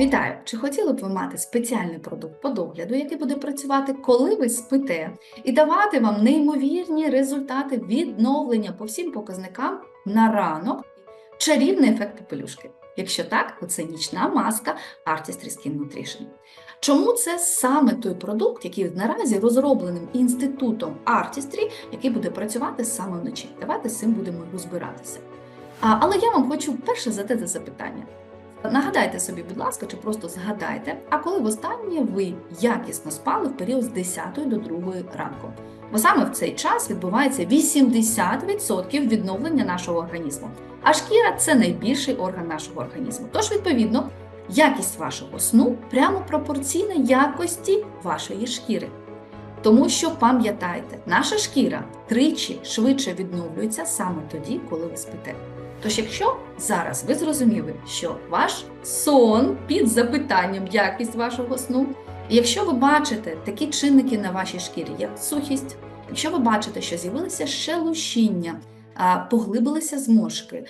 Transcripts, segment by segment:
Вітаю! Чи хотіли б ви мати спеціальний продукт по догляду, який буде працювати, коли ви спите, і давати вам неймовірні результати відновлення по всім показникам на ранок, чарівний ефект попелюшки? Якщо так, то це нічна маска Artistry Skin Nutrition. Чому це саме той продукт, який наразі розробленим інститутом Artistry, який буде працювати саме вночі? Давайте з цим будемо розбиратися. А, але я вам хочу перше задати запитання. Нагадайте собі, будь ласка, чи просто згадайте, а коли востаннє ви якісно спали в період з 10 до 2 ранку. Бо саме в цей час відбувається 80% відновлення нашого організму. А шкіра це найбільший орган нашого організму. Тож, відповідно, якість вашого сну прямо пропорційна якості вашої шкіри. Тому що пам'ятайте, наша шкіра тричі швидше відновлюється саме тоді, коли ви спите. Тож, якщо зараз ви зрозуміли, що ваш сон під запитанням якість вашого сну, якщо ви бачите такі чинники на вашій шкірі, як сухість, якщо ви бачите, що з'явилися шелушіння, поглибилися зморшки,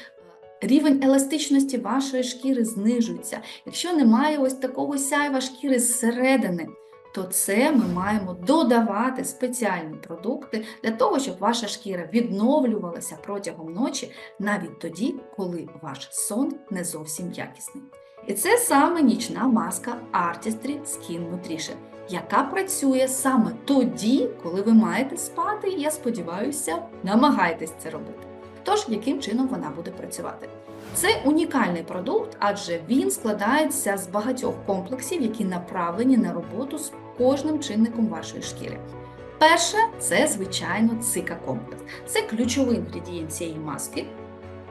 рівень еластичності вашої шкіри знижується, якщо немає ось такого сяйва шкіри зсередини, то це ми маємо додавати спеціальні продукти для того, щоб ваша шкіра відновлювалася протягом ночі, навіть тоді, коли ваш сон не зовсім якісний. І це саме нічна маска Artistry Skin Nutrition, яка працює саме тоді, коли ви маєте спати, і я сподіваюся, намагайтесь це робити. Тож, яким чином вона буде працювати? Це унікальний продукт, адже він складається з багатьох комплексів, які направлені на роботу з кожним чинником вашої шкіри. Перше це, звичайно, цикакомплекс. Це ключовий інгредієнт цієї маски.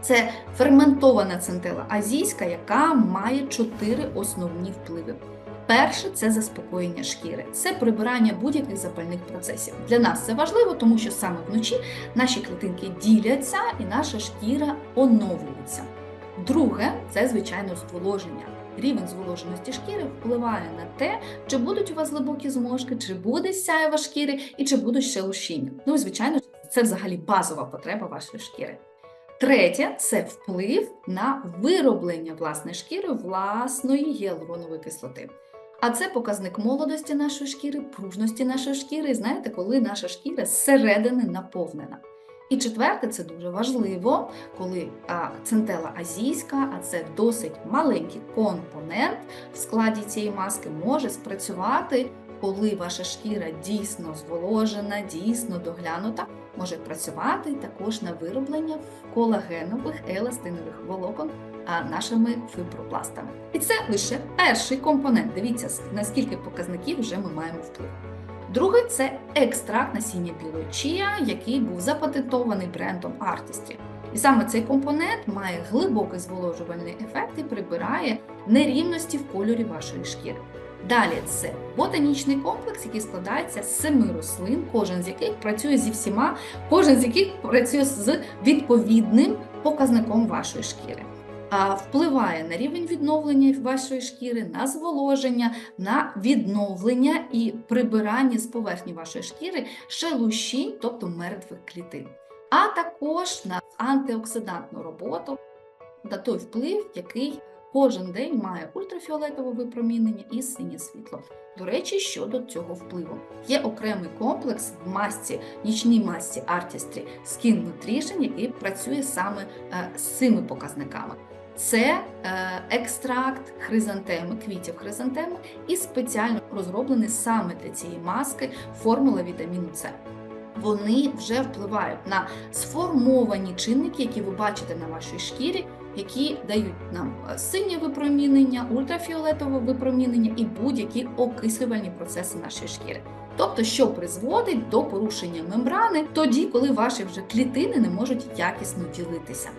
Це ферментована центела азійська, яка має чотири основні впливи. Перше це заспокоєння шкіри, це прибирання будь-яких запальних процесів. Для нас це важливо, тому що саме вночі наші клітинки діляться і наша шкіра оновлюється. Друге це звичайно зволоження. Рівень зволоженості шкіри впливає на те, чи будуть у вас глибокі зморшки, чи буде сяєва шкіри і чи будуть ще шелушіння. Ну і звичайно, це взагалі базова потреба вашої шкіри. Третє це вплив на вироблення власної шкіри власної гіалуронової кислоти. А це показник молодості нашої шкіри, пружності нашої шкіри, і знаєте, коли наша шкіра зсередини наповнена. І четверте, це дуже важливо, коли центела азійська, а це досить маленький компонент в складі цієї маски, може спрацювати, коли ваша шкіра дійсно зволожена, дійсно доглянута, може працювати також на вироблення колагенових еластинових волокон нашими фібропластами. І це лише перший компонент. Дивіться, наскільки показників вже ми маємо вплив. Другий це екстракт насіння білої чія, який був запатентований брендом Artistry. І саме цей компонент має глибокий зволожувальний ефект і прибирає нерівності в кольорі вашої шкіри. Далі це ботанічний комплекс, який складається з семи рослин, кожен з яких працює зі всіма, кожен з яких працює з відповідним показником вашої шкіри. Впливає на рівень відновлення вашої шкіри, на зволоження, на відновлення і прибирання з поверхні вашої шкіри шелушінь, тобто мертвих клітин, а також на антиоксидантну роботу та той вплив, який кожен день має ультрафіолетове випромінення і синє світло. До речі, щодо цього впливу, є окремий комплекс в масці, нічній масці Artistry Skin Nutrition, який працює саме е, з цими показниками. Це е, екстракт хризантеми, квітів хризантеми і спеціально розроблений саме для цієї маски формула вітаміну С. Вони вже впливають на сформовані чинники, які ви бачите на вашій шкірі, які дають нам е, синє випромінення, ультрафіолетове випромінення і будь-які окислювальні процеси нашої шкіри. Тобто, що призводить до порушення мембрани тоді, коли ваші вже клітини не можуть якісно ділитися.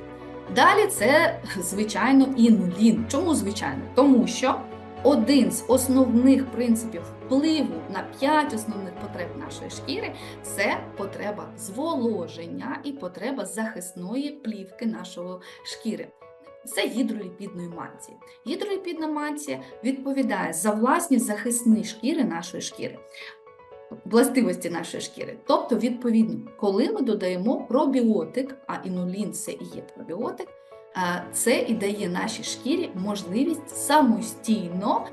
Далі це, звичайно, інулін. Чому звичайно? Тому що один з основних принципів впливу на п'ять основних потреб нашої шкіри це потреба зволоження і потреба захисної плівки нашої шкіри. Це гідроліпідної мантії. Гідроліпідна мантія відповідає за власні захисні шкіри нашої шкіри властивості нашої шкіри. Тобто, відповідно, коли ми додаємо пробіотик, а інулін це і є пробіотик, Е, Це і дає нашій шкірі можливість самостійно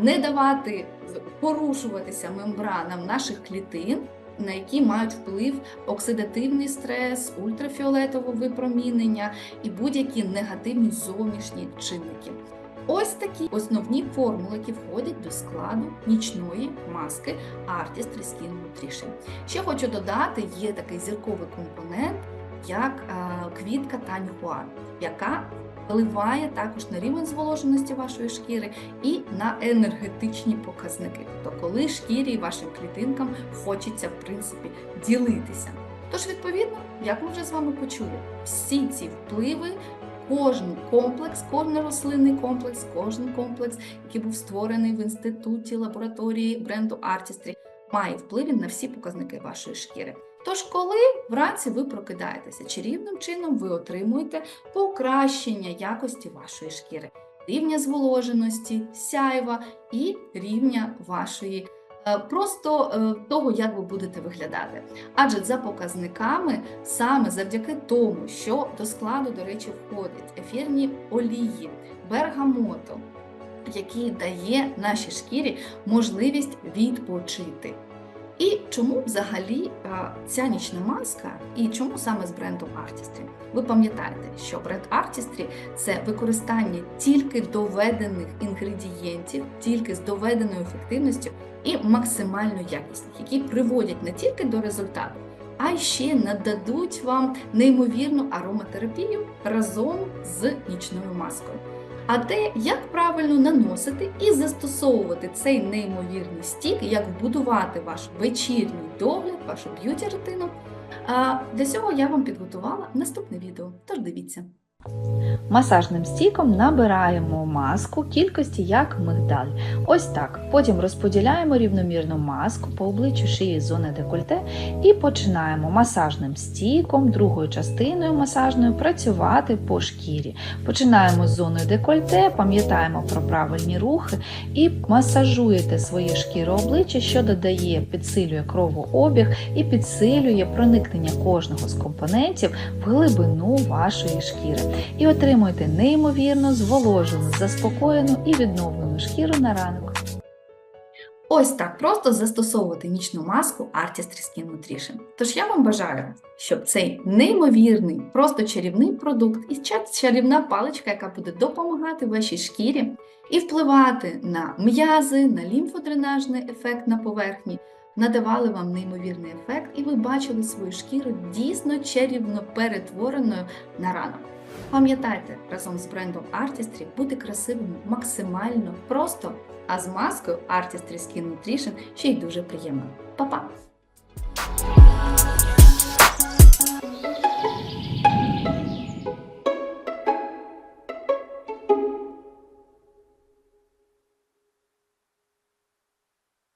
не давати порушуватися мембранам наших клітин, на які мають вплив оксидативний стрес, ультрафіолетове випромінення і будь-які негативні зовнішні чинники. Ось такі основні формули, які входять до складу нічної маски Artist Skin Nutrition. Ще хочу додати, є такий зірковий компонент, як е, квітка Таньхуан, яка впливає також на рівень зволоженості вашої шкіри і на енергетичні показники, тобто коли шкірі і вашим клітинкам хочеться в принципі ділитися. Тож, відповідно, як ми вже з вами почули, всі ці впливи, кожен комплекс, кожен рослинний комплекс, кожен комплекс, який був створений в інституті лабораторії бренду Artistry, має вплив на всі показники вашої шкіри. Тож, коли вранці ви прокидаєтеся, чарівним чином ви отримуєте покращення якості вашої шкіри, рівня зволоженості, сяйва і рівня вашої просто е, того, як ви будете виглядати. Адже за показниками, саме завдяки тому, що до складу, до речі, входять ефірні олії, бергамото, який дає нашій шкірі можливість відпочити. І чому взагалі ця нічна маска і чому саме з брендом Artistry? Ви пам'ятаєте, що бренд Artistry – це використання тільки доведених інгредієнтів, тільки з доведеною ефективністю і максимально якісних, які приводять не тільки до результату, а ще нададуть вам неймовірну ароматерапію разом з нічною маскою. А те, як правильно наносити і застосовувати цей неймовірний стік, як вбудувати ваш вечірній догляд, вашу б'юті ретину. Для цього я вам підготувала наступне відео. Тож дивіться. Масажним стіком набираємо маску кількості як мигдаль. Ось так. Потім розподіляємо рівномірну маску по обличчю шиї зони декольте і починаємо масажним стіком, другою частиною масажною працювати по шкірі. Починаємо з зоною декольте, пам'ятаємо про правильні рухи і масажуєте своє шкіру обличчя, що додає, підсилює кровообіг і підсилює проникнення кожного з компонентів в глибину вашої шкіри і отримуйте неймовірно зволожену, заспокоєну і відновлену шкіру на ранок. Ось так просто застосовувати нічну маску Artistry Skin Nutrition. Тож я вам бажаю, щоб цей неймовірний, просто чарівний продукт і чарівна паличка, яка буде допомагати вашій шкірі і впливати на м'язи, на лімфодренажний ефект на поверхні, надавали вам неймовірний ефект, і ви бачили свою шкіру дійсно чарівно перетвореною на ранок. Пам'ятайте, разом з брендом Artistry бути красивим максимально просто, а з маскою Artistry Skin Nutrition ще й дуже приємно. Па-па!